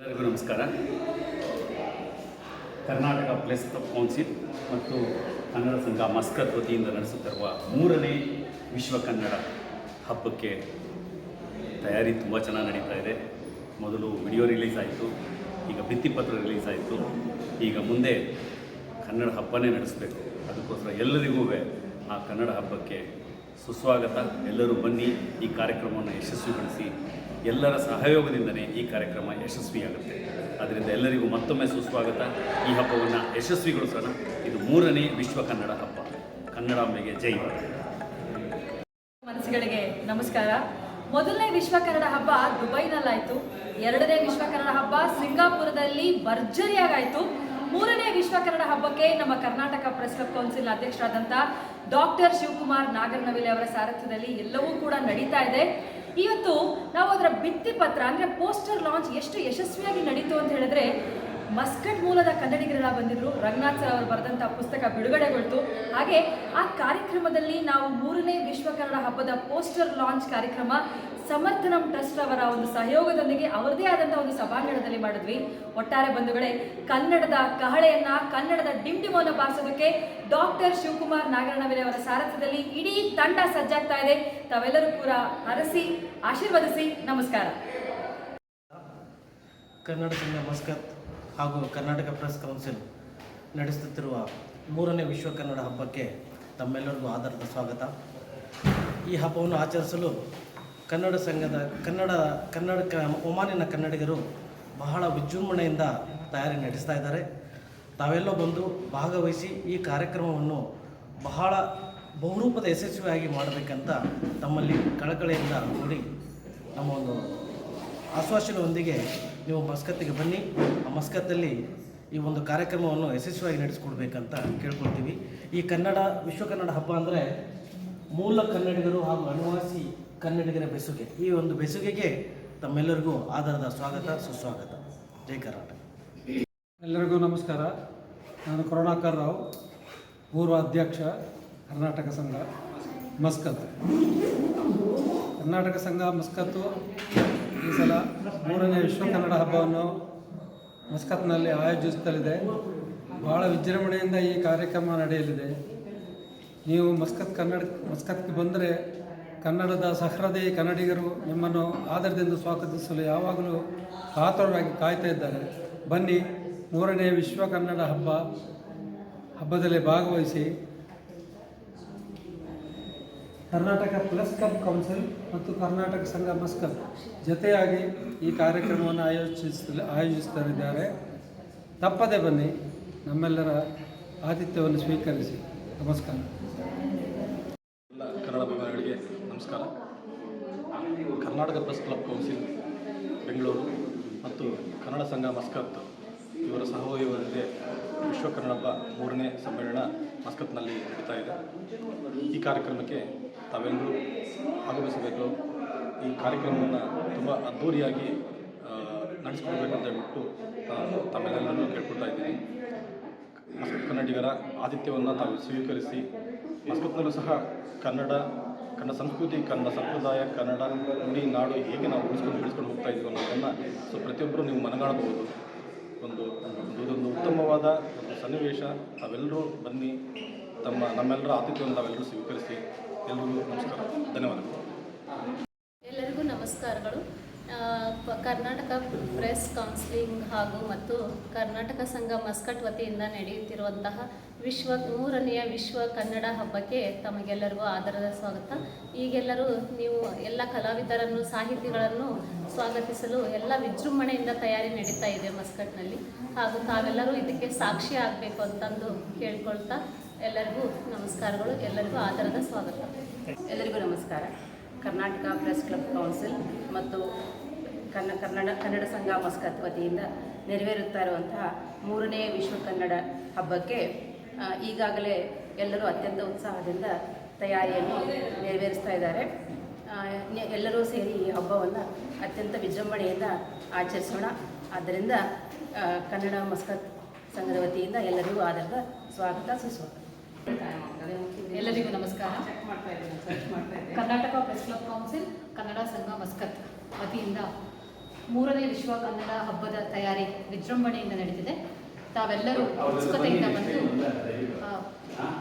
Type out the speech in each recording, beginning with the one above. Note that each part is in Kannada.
ಎಲ್ಲರಿಗೂ ನಮಸ್ಕಾರ. ಕರ್ನಾಟಕ ಪ್ಲೇಸ್ ಕ್ಲಬ್ ಕೌನ್ಸಿಲ್ ಮತ್ತು ಕನ್ನಡ ಸಂಘ ಮಸ್ಕತ್ ವತಿಯಿಂದ ನಡೆಸುತ್ತಿರುವ ಮೂರನೇ ವಿಶ್ವ ಕನ್ನಡ ಹಬ್ಬಕ್ಕೆ ತಯಾರಿ ತುಂಬ ಚೆನ್ನಾಗಿ ನಡೀತಾ ಇದೆ. ಮೊದಲು ವಿಡಿಯೋ ರಿಲೀಸ್ ಆಯಿತು, ಈಗ ಭಿತ್ತಿಪತ್ರ ರಿಲೀಸ್ ಆಯಿತು. ಈಗ ಮುಂದೆ ಕನ್ನಡ ಹಬ್ಬನೇ ನಡೆಸಬೇಕು. ಅದಕ್ಕೋಸ್ಕರ ಎಲ್ಲರಿಗೂ ಆ ಕನ್ನಡ ಹಬ್ಬಕ್ಕೆ ಸುಸ್ವಾಗತ. ಎಲ್ಲರೂ ಬನ್ನಿ, ಈ ಕಾರ್ಯಕ್ರಮವನ್ನು ಯಶಸ್ವಿಗೊಳಿಸಿ. ಎಲ್ಲರ ಸಹಯೋಗದಿಂದಲೇ ಈ ಕಾರ್ಯಕ್ರಮ ಯಶಸ್ವಿಯಾಗುತ್ತೆ. ಅದರಿಂದ ಎಲ್ಲರಿಗೂ ಮತ್ತೊಮ್ಮೆ ಸುಸ್ವಾಗತ. ಈ ಹಬ್ಬವನ್ನು ಯಶಸ್ವಿಗೊಳಿಸೋಣ. ಇದು ಮೂರನೇ ವಿಶ್ವ ಕನ್ನಡ ಹಬ್ಬ. ಕನ್ನಡಾಂಬೆಗೆ ಜೈ ಮನಸ್ಸುಗಳಿಗೆ ನಮಸ್ಕಾರ. ಮೊದಲನೇ ವಿಶ್ವ ಕನ್ನಡ ಹಬ್ಬ ದುಬೈನಲ್ಲಾಯಿತು. ಎರಡನೇ ವಿಶ್ವ ಕನ್ನಡ ಹಬ್ಬ ಸಿಂಗಾಪುರದಲ್ಲಿ ಭರ್ಜರಿಯಾಗಾಯಿತು. ಮೂರನೇ ವಿಶ್ವ ಕನ್ನಡ ಹಬ್ಬಕ್ಕೆ ನಮ್ಮ ಕರ್ನಾಟಕ ಪ್ರೆಸ್ ಕ್ಲಬ್ ಕೌನ್ಸಿಲ್ ಅಧ್ಯಕ್ಷರಾದಂಥ ಡಾಕ್ಟರ್ ಶಿವಕುಮಾರ್ ನಾಗರನವಿಲೆ ಅವರ ಸಾರಥ್ಯದಲ್ಲಿ ಎಲ್ಲವೂ ಕೂಡ ನಡೀತಾ ಇದೆ. ಇವತ್ತು ನಾವು ಅದರ ಭಿತ್ತಿ ಪತ್ರ ಅಂದರೆ ಪೋಸ್ಟರ್ ಲಾಂಚ್ ಎಷ್ಟು ಯಶಸ್ವಿಯಾಗಿ ನಡೀತು ಅಂತ ಹೇಳಿದ್ರೆ ಮಸ್ಕಟ್ ಮೂಲದ ಕನ್ನಡಿಗರೆಲ್ಲ ಬಂದಿದ್ರು. ರಂಗನಾಥ್ ಸರ್ ಅವರು ಬರೆದಂಥ ಪುಸ್ತಕ ಬಿಡುಗಡೆಗೊಳ್ತು. ಹಾಗೆ ಆ ಕಾರ್ಯಕ್ರಮದಲ್ಲಿ ನಾವು ಮೂರನೇ ವಿಶ್ವ ಕನ್ನಡ ಹಬ್ಬದ ಪೋಸ್ಟರ್ ಲಾಂಚ್ ಕಾರ್ಯಕ್ರಮ ಸಮರ್ಥನಂ ಟ್ರಸ್ಟ್ ಅವರ ಒಂದು ಸಹಯೋಗದೊಂದಿಗೆ ಅವರದೇ ಆದಂಥ ಒಂದು ಸಭಾಂಗಣದಲ್ಲಿ ಮಾಡಿದ್ವಿ. ಒಟ್ಟಾರೆ ಬಂಧುಗಳೇ, ಕನ್ನಡದ ಕಹಳೆಯನ್ನ, ಕನ್ನಡದ ಡಿಂಡಿಮೋನ ಬಾರಿಸೋದಕ್ಕೆ ಡಾಕ್ಟರ್ ಶಿವಕುಮಾರ್ ನಾಗರನವಿಲೆ ಅವರ ಸಾರಥ್ಯದಲ್ಲಿ ಇಡೀ ತಂಡ ಸಜ್ಜಾಗ್ತಾ ಇದೆ. ತಾವೆಲ್ಲರೂ ಕೂಡ ಹರಸಿ ಆಶೀರ್ವದಿಸಿ, ನಮಸ್ಕಾರ. ಕನ್ನಡದಿಂದ ನಮಸ್ಕಾರ ಹಾಗೂ ಕರ್ನಾಟಕ ಪ್ರೆಸ್ ಕೌನ್ಸಿಲ್ ನಡೆಸುತ್ತಿರುವ ಮೂರನೇ ವಿಶ್ವ ಕನ್ನಡ ಹಬ್ಬಕ್ಕೆ ತಮ್ಮೆಲ್ಲರಿಗೂ ಆಧಾರದ ಸ್ವಾಗತ. ಈ ಹಬ್ಬವನ್ನು ಆಚರಿಸಲು ಕನ್ನಡ ಸಂಘದ, ಕನ್ನಡ ಕನ್ನಡ ಒಮಾನಿನ ಕನ್ನಡಿಗರು ಬಹಳ ವಿಜೃಂಭಣೆಯಿಂದ ತಯಾರಿ ನಡೆಸ್ತಾ ಇದ್ದಾರೆ. ತಾವೆಲ್ಲ ಬಂದು ಭಾಗವಹಿಸಿ ಈ ಕಾರ್ಯಕ್ರಮವನ್ನು ಬಹಳ ಬಹುರೂಪದ ಯಶಸ್ವಿಯಾಗಿ ಮಾಡಬೇಕಂತ ತಮ್ಮಲ್ಲಿ ಕಳಕಳಿಯಿಂದ ನೋಡಿ ನಮ್ಮ ಒಂದು ಆಶ್ವಾಸನದೊಂದಿಗೆ ನೀವು ಮಸ್ಕತ್ತಿಗೆ ಬನ್ನಿ. ಆ ಮಸ್ಕತ್ತಲ್ಲಿ ಈ ಒಂದು ಕಾರ್ಯಕ್ರಮವನ್ನು ಯಶಸ್ವಿಯಾಗಿ ನಡೆಸ್ಕೊಡ್ಬೇಕಂತ ಕೇಳ್ಕೊಳ್ತೀವಿ. ಈ ಕನ್ನಡ, ವಿಶ್ವ ಕನ್ನಡ ಹಬ್ಬ ಅಂದರೆ ಮೂಲ ಕನ್ನಡಿಗರು ಹಾಗೂ ಅನಿವಾಸಿ ಕನ್ನಡಿಗರ ಬೆಸುಗೆ. ಈ ಒಂದು ಬೆಸುಗೆಗೆ ತಮ್ಮೆಲ್ಲರಿಗೂ ಆಧಾರದ ಸ್ವಾಗತ, ಸುಸ್ವಾಗತ. ಜೈ ಕರ್ನಾಟಕ. ಎಲ್ಲರಿಗೂ ನಮಸ್ಕಾರ. ನಾನು ಕರುಣಾಕರ್ ರಾವ್, ಪೂರ್ವ ಅಧ್ಯಕ್ಷ ಕರ್ನಾಟಕ ಸಂಘ ಮಸ್ಕತ್. ಕರ್ನಾಟಕ ಸಂಘ ಮಸ್ಕತ್ತು. ಈ ಸಲ ಮೂರನೇ ವಿಶ್ವ ಕನ್ನಡ ಹಬ್ಬವನ್ನು ಮಸ್ಕತ್ನಲ್ಲಿ ಆಯೋಜಿಸುತ್ತಲಿದೆ ಭಾಳ ವಿಜೃಂಭಣೆಯಿಂದ ಈ ಕಾರ್ಯಕ್ರಮ ನಡೆಯಲಿದೆ. ನೀವು ಮಸ್ಕತ್ ಕನ್ನಡ, ಮಸ್ಕತ್ಗೆ ಬಂದರೆ ಕನ್ನಡದ ಸಹೃದಯ ಕನ್ನಡಿಗರು ನಿಮ್ಮನ್ನು ಆದರದಿಂದ ಸ್ವಾಗತಿಸಲು ಯಾವಾಗಲೂ ಕಾತರವಾಗಿ ಕಾಯ್ತಾ ಇದ್ದಾರೆ. ಬನ್ನಿ ಮೂರನೇ ವಿಶ್ವ ಕನ್ನಡ ಹಬ್ಬ ಹಬ್ಬದಲ್ಲಿ ಭಾಗವಹಿಸಿ ಕರ್ನಾಟಕ ಪ್ಲಸ್ ಕ್ಲಬ್ ಕೌನ್ಸಿಲ್ ಮತ್ತು ಕರ್ನಾಟಕ ಸಂಘ ಮಸ್ಕತ್ ಜೊತೆಯಾಗಿ ಈ ಕಾರ್ಯಕ್ರಮವನ್ನು ಆಯೋಜಿಸ ಆಯೋಜಿಸುತ್ತಿದ್ದಾರೆ ತಪ್ಪದೆ ಬನ್ನಿ, ನಮ್ಮೆಲ್ಲರ ಆತಿಥ್ಯವನ್ನು ಸ್ವೀಕರಿಸಿ. ನಮಸ್ಕಾರ. ಎಲ್ಲ ಕನ್ನಡ ಅಭಿಮಾನಿಗಳಿಗೆ ನಮಸ್ಕಾರ. Karnataka press club council, Bengaluru ಮತ್ತು ಕನ್ನಡ ಸಂಘ ಮಸ್ಕತ್ ಇವರ ಸಹಯೋಗದೊಂದಿಗೆ ವಿಶ್ವ ಕನ್ನಡ ಹಬ್ಬ ಮೂರನೇ ಸಮ್ಮೇಳನ ಮಸ್ಕತ್ನಲ್ಲಿ ನಡೀತಾ ಇದೆ. ಈ ಕಾರ್ಯಕ್ರಮಕ್ಕೆ ತಾವೆಲ್ಲರೂ ಆಗಮಿಸಬೇಕು. ಈ ಕಾರ್ಯಕ್ರಮವನ್ನು ತುಂಬ ಅದ್ಧೂರಿಯಾಗಿ ನಡೆಸ್ಕೊಳ್ಬೇಕು ನಡೆಸ್ಕೊಡ್ಬೇಕು ಅಂತ ಹೇಳ್ಬಿಟ್ಟು ನಾನು ತಮ್ಮೆಲ್ಲರನ್ನೂ ಕೇಳ್ಕೊಳ್ತಾ ಇದ್ದೀನಿ. ಮಸ್ಕತ್ ಕನ್ನಡಿಗರ ಆತಿಥ್ಯವನ್ನು ತಾವು ಸ್ವೀಕರಿಸಿ, ಮಸ್ಕತ್ನಲ್ಲೂ ಸಹ ಕನ್ನಡ ಕನ್ನಡ ಸಂಸ್ಕೃತಿ, ಕನ್ನಡ ಸಂಪ್ರದಾಯ, ಕನ್ನಡ ನುಡಿ, ನಾಡು ಹೇಗೆ ನಾವು ಉಳಿಸ್ಕೊಂಡು ಬೆಳೆಸ್ಕೊಂಡು ಹೋಗ್ತಾ ಇದ್ದೀವಿ ಅನ್ನೋದನ್ನು ಸೊ ಪ್ರತಿಯೊಬ್ಬರೂ ನೀವು ಮನಗಾಣಬಹುದು. ಒಂದು ಇದೊಂದು ಉತ್ತಮವಾದ ಒಂದು ಸನ್ನಿವೇಶ ತಾವೆಲ್ಲರೂ ಬನ್ನಿ, ತಮ್ಮ, ನಮ್ಮೆಲ್ಲರ ಆತಿಥ್ಯವನ್ನು ತಾವೆಲ್ಲರೂ ಸ್ವೀಕರಿಸಿ ಎಲ್ಲರಿಗೂ ನಮಸ್ಕಾರಗಳು. ಕರ್ನಾಟಕ ಪ್ರೆಸ್ ಕೌನ್ಸಿಲಿಂಗ್ ಹಾಗೂ ಮತ್ತು ಕರ್ನಾಟಕ ಸಂಘ ಮಸ್ಕಟ್ ವತಿಯಿಂದ ನಡೆಯುತ್ತಿರುವಂತಹ ವಿಶ್ವ, ಮೂರನೆಯ ವಿಶ್ವ ಕನ್ನಡ ಹಬ್ಬಕ್ಕೆ ತಮಗೆಲ್ಲರಿಗೂ ಆದರದ ಸ್ವಾಗತ. ಈಗೆಲ್ಲರೂ ನೀವು ಎಲ್ಲ ಕಲಾವಿದರನ್ನು, ಸಾಹಿತಿಗಳನ್ನು ಸ್ವಾಗತಿಸಲು ಎಲ್ಲ ವಿಜೃಂಭಣೆಯಿಂದ ತಯಾರಿ ನಡೀತಾ ಇದೆ ಮಸ್ಕಟ್ನಲ್ಲಿ. ಹಾಗೂ ತಾವೆಲ್ಲರೂ ಇದಕ್ಕೆ ಸಾಕ್ಷಿ ಆಗಬೇಕು ಅಂತಂದು ಕೇಳ್ಕೊಳ್ತಾ ಎಲ್ಲರಿಗೂ ನಮಸ್ಕಾರಗಳು. ಎಲ್ಲರಿಗೂ ಆದರದ ಸ್ವಾಗತ. ಎಲ್ಲರಿಗೂ ನಮಸ್ಕಾರ. ಕರ್ನಾಟಕ ಪ್ರೆಸ್ ಕ್ಲಬ್ ಕೌನ್ಸಿಲ್ ಮತ್ತು ಕನ್ನ ಕನ್ನಡ ಕನ್ನಡ ಸಂಘ ಮಸ್ಕತ್ ವತಿಯಿಂದ ನೆರವೇರುತ್ತಾ ಇರುವಂತಹ ಮೂರನೇ ವಿಶ್ವ ಕನ್ನಡ ಹಬ್ಬಕ್ಕೆ ಈಗಾಗಲೇ ಎಲ್ಲರೂ ಅತ್ಯಂತ ಉತ್ಸಾಹದಿಂದ ತಯಾರಿಯನ್ನು ನೆರವೇರಿಸ್ತಾ ಇದ್ದಾರೆ. ಎಲ್ಲರೂ ಸೇರಿ ಈ ಹಬ್ಬವನ್ನು ಅತ್ಯಂತ ವಿಜೃಂಭಣೆಯಿಂದ ಆಚರಿಸೋಣ. ಆದ್ದರಿಂದ ಕನ್ನಡ ಮಸ್ಕತ್ ಸಂಘದ ವತಿಯಿಂದ ಎಲ್ಲರಿಗೂ ಆಧಾರದ ಸ್ವಾಗತ, ಸುಸ್ವಾಗತ. ಎಲ್ಲರಿಗೂ ನಮಸ್ಕಾರ. Karnataka press club council Kannada Sangha Muscat ವತಿಯಿಂದ ಮೂರನೇ ವಿಶ್ವ ಕನ್ನಡ ಹಬ್ಬದ ತಯಾರಿ ವಿಜೃಂಭಣೆಯಿಂದ ನಡೆದಿದೆ ತಾವೆಲ್ಲರೂ ಉತ್ಸುಕತೆಯಿಂದ ಬಂದು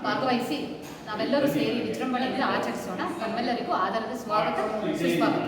ಭಾಗವಹಿಸಿ ನಾವೆಲ್ಲರೂ ಸೇರಿ ವಿಜೃಂಭಣೆಯಿಂದ ಆಚರಿಸೋಣ. ತಮ್ಮೆಲ್ಲರಿಗೂ ಆಧಾರದ ಸ್ವಾಗತ. ಸುಸ್ವಾಗತ.